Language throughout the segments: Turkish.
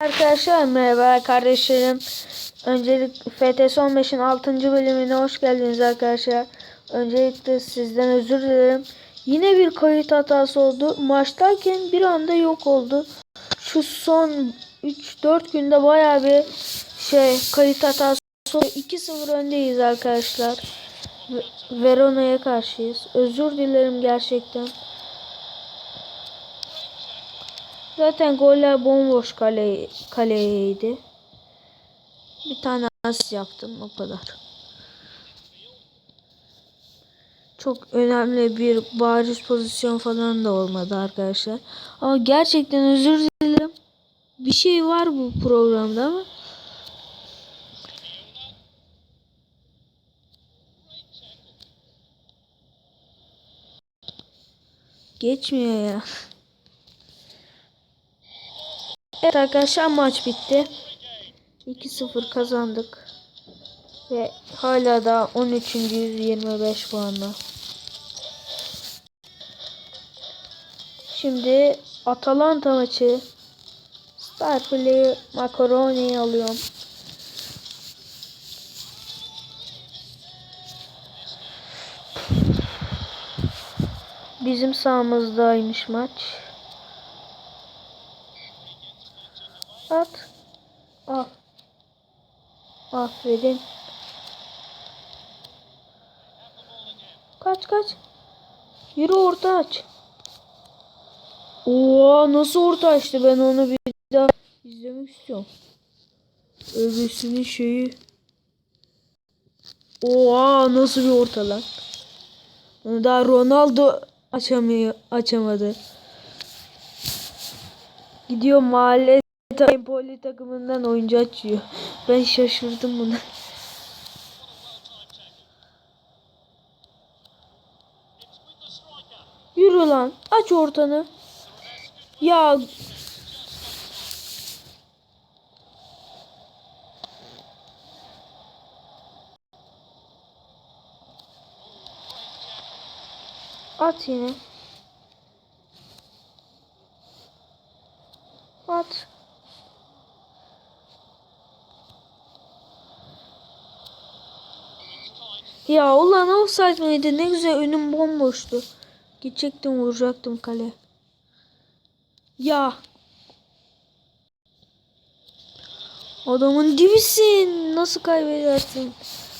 Arkadaşlar merhaba kardeşlerim. Öncelik FTS 15'in 6. bölümüne hoş geldiniz arkadaşlar. Öncelikle sizden özür dilerim. Yine bir kayıt hatası oldu. Maçtayken bir anda yok oldu. Şu son 3-4 günde baya bir şey kayıt hatası oldu. 2-0 öndeyiz arkadaşlar. Ve- Verona'ya karşıyız. Özür dilerim gerçekten. Zaten goller bomboş kale, kaleydi. Bir tane asist yaptım o kadar. Çok önemli bir bariz pozisyon falan da olmadı arkadaşlar. Ama gerçekten özür dilerim. Bir şey var bu programda ama. Geçmiyor ya. Evet arkadaşlar maç bitti. 2-0 kazandık. Ve hala da 13. 125 puanla. Şimdi Atalanta maçı. Star Player Macaroni'yi alıyorum. Bizim sahamızdaymış maç. At. Al. Aferin. Kaç kaç. Yürü orta aç. Oo nasıl orta açtı ben onu bir daha izlemek istiyorum. Öbürsünün şeyi. Oha nasıl bir orta lan. Onu daha Ronaldo açamıyor, açamadı. Gidiyor mahalle Empoli takımından oyuncu açıyor. Ben şaşırdım buna. Yürü lan. Aç ortanı. Ya At yine. At. Ya ulan offside mıydı? Ne güzel önüm bomboştu. Gidecektim vuracaktım kale. Ya. Adamın dibisin. Nasıl kaybedersin?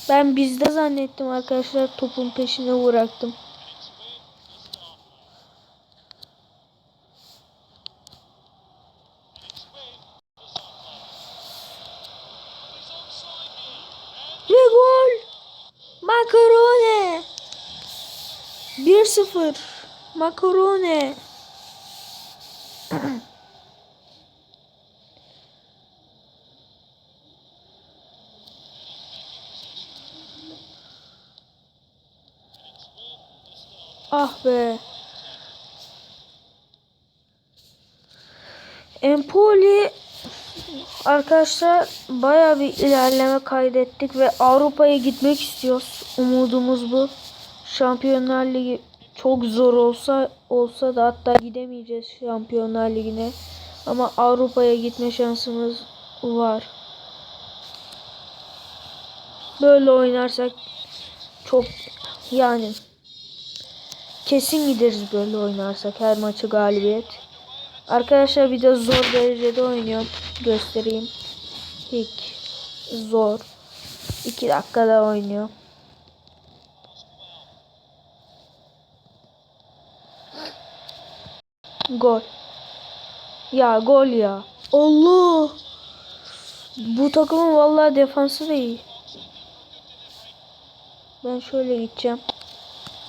Ben bizde zannettim arkadaşlar. Topun peşine bıraktım. Ve gol. Makarone. 1-0. Makarone. Ah be. Empoli arkadaşlar baya bir ilerleme kaydettik ve Avrupa'ya gitmek istiyoruz. Umudumuz bu. Şampiyonlar Ligi çok zor olsa olsa da hatta gidemeyeceğiz Şampiyonlar Ligi'ne. Ama Avrupa'ya gitme şansımız var. Böyle oynarsak çok yani kesin gideriz böyle oynarsak her maçı galibiyet. Arkadaşlar bir de zor derecede oynuyorum. Göstereyim. İlk zor. 2 dakikada oynuyor. Gol. Ya gol ya. Allah. Bu takımın vallahi defansı da iyi. Ben şöyle gideceğim.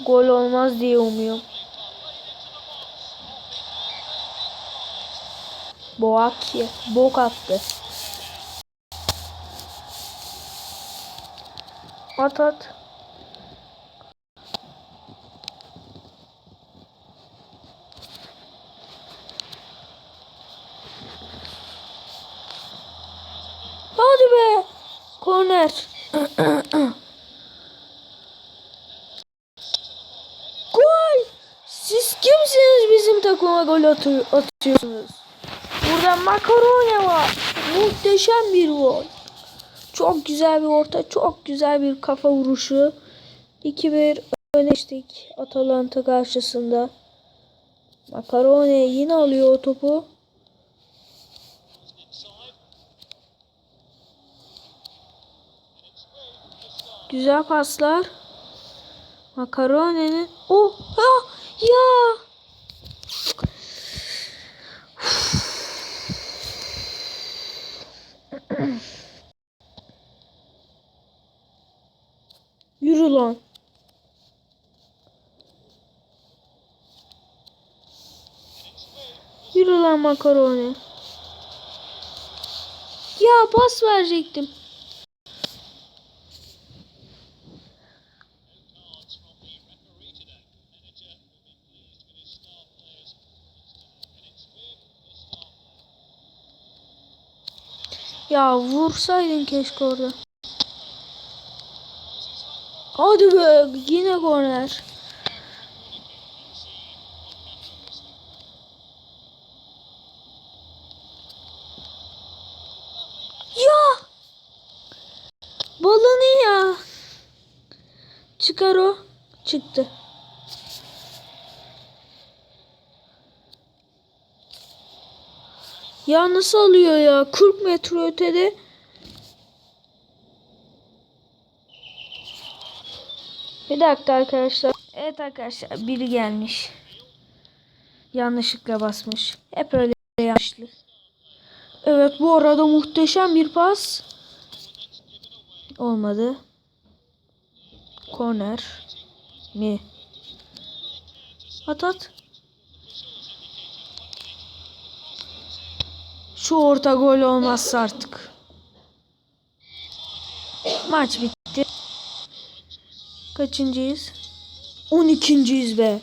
Gol olmaz diye umuyorum. Boakye. Bok attı. At at. Hadi be. Korner. Gol. Siz kimsiniz bizim takıma gol atıyor, atıyorsunuz? Burada makarone var. Muhteşem bir gol. Çok güzel bir orta. Çok güzel bir kafa vuruşu. 2-1 öne Atalanta karşısında. Makarone yine alıyor o topu. Güzel paslar. Makarone'nin oh ha ya Yürü lan. Yürü lan makaroni. Ya pas verecektim. Ya vursaydın keşke orada. Hadi be yine korner. Ya! Balını ya. Çıkar o. Çıktı. Ya nasıl alıyor ya? 40 metre ötede. Bir dakika arkadaşlar. Evet arkadaşlar biri gelmiş. Yanlışlıkla basmış. Hep öyle yanlışlık. Evet bu arada muhteşem bir pas. Olmadı. Korner mi? At at. Şu orta gol olmazsa artık. Maç bitti. Kaçıncıyız? 12.yiz be.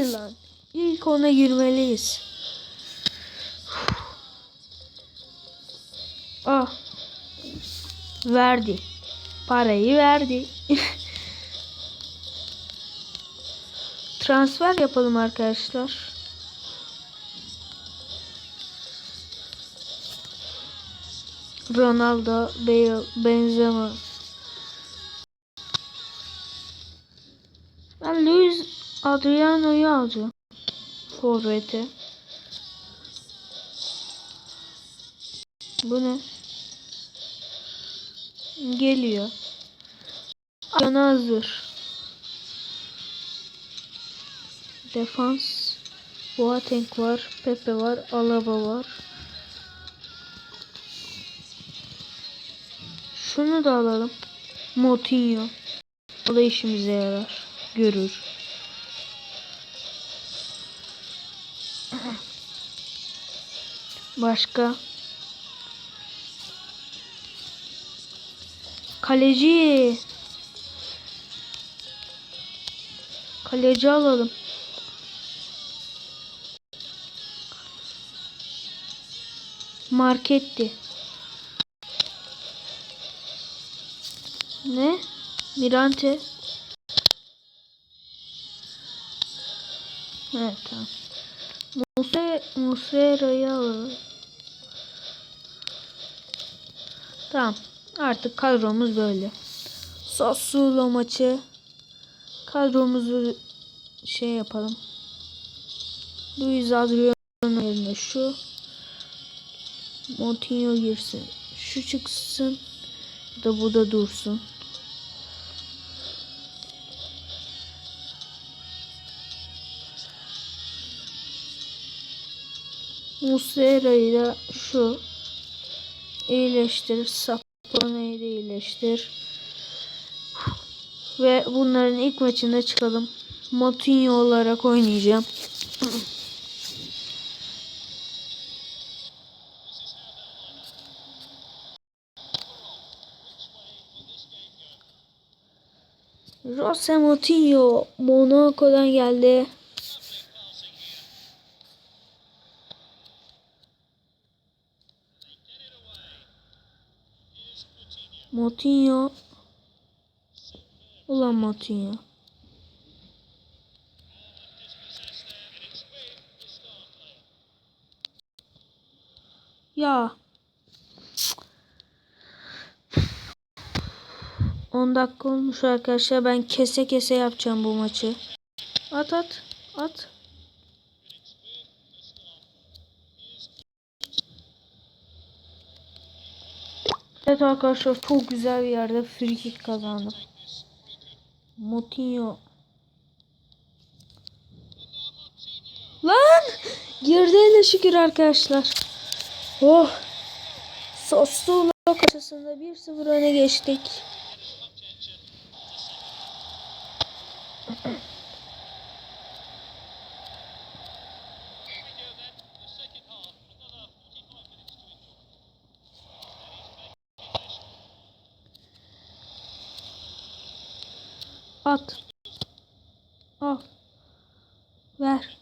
Lan. İlk ona girmeliyiz. Ah. Verdi. Parayı verdi. Transfer yapalım arkadaşlar. Ronaldo, Bale, Benzema. Adriano'yu alacağım. Forvet'e. Bu ne? Geliyor. Yana hazır. Defans. Boateng var. Pepe var. Alaba var. Şunu da alalım. Motinho. O da işimize yarar. Görür. Başka. Kaleci. Kaleci alalım. Marketti. Ne? Mirante. Evet tamam. Muse, Musera'yı alalım. Tamam. Artık kadromuz böyle. Sassuolo maçı. Kadromuzu şey yapalım. Luis Adriano yerine şu. Montinho girsin. Şu çıksın. Da bu da dursun. Muslera'yı da şu iyileştir. Saplana'yı da iyileştir. Ve bunların ilk maçında çıkalım. Motinho olarak oynayacağım. Jose Moutinho Monaco'dan geldi. Moutinho Ulan Moutinho Ya. 10 dakika olmuş arkadaşlar. Ben kese kese yapacağım bu maçı. At at. At. Evet arkadaşlar çok güzel bir yerde free kick kazandım. Motinho. Lan! Girdi hele şükür arkadaşlar. Oh! Soslu karşısında 1-0 öne geçtik. At. Al. Ver.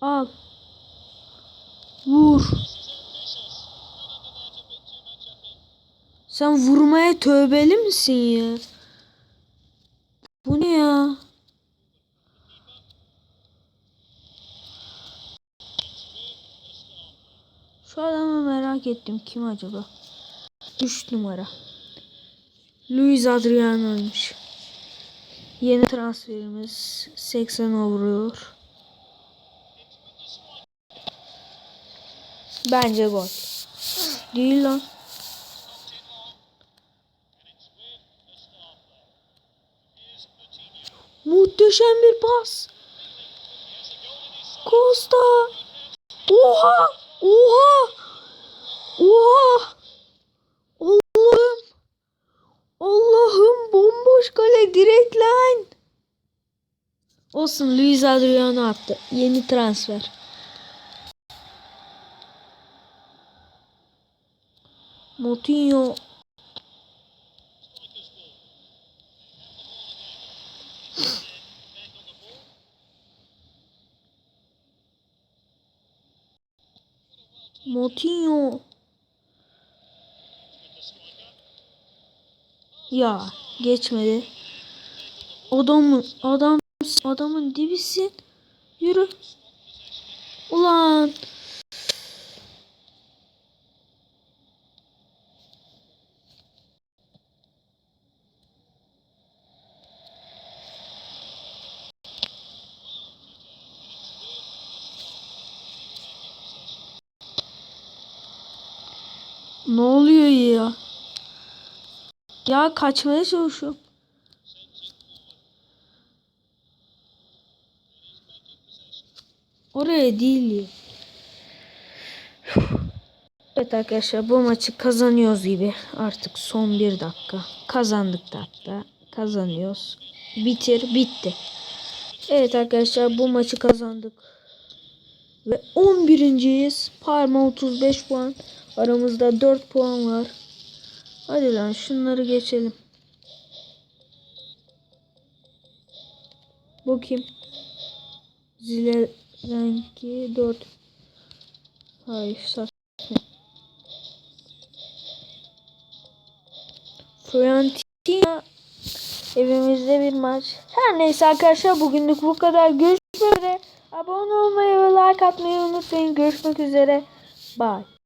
Al. Vur. Sen vurmaya tövbeli misin ya? Bu ne ya? Şu adamı merak ettim. Kim acaba? 3 numara. Luis Adriano'ymuş. Yeni transferimiz 80 vuruyor. Bence gol. Değil lan. Muhteşem bir pas. Costa. Oha! Oha! Oha! Allah'ım! Allah'ım bomboş kale direkt lan. Olsun Luis Adriano attı. Yeni transfer. Moutinho. Moutinho. Ya geçmedi. Adam adam adamın dibisin. Yürü. Ulan. Ne oluyor ya? Ya kaçmaya çalışıyorum. Oraya değil. Evet arkadaşlar bu maçı kazanıyoruz gibi. Artık son bir dakika. Kazandık da hatta. Kazanıyoruz. Bitir bitti. Evet arkadaşlar bu maçı kazandık. Ve 11.yiz. Parma 35 puan. Aramızda 4 puan var. Hadi lan şunları geçelim. Bakayım. Zilerenki 4. Hayır saçma. Fiorentina evimizde bir maç. Her neyse arkadaşlar bugünlük bu kadar. Görüşmek üzere. Abone olmayı ve like atmayı unutmayın. Görüşmek üzere. Bye.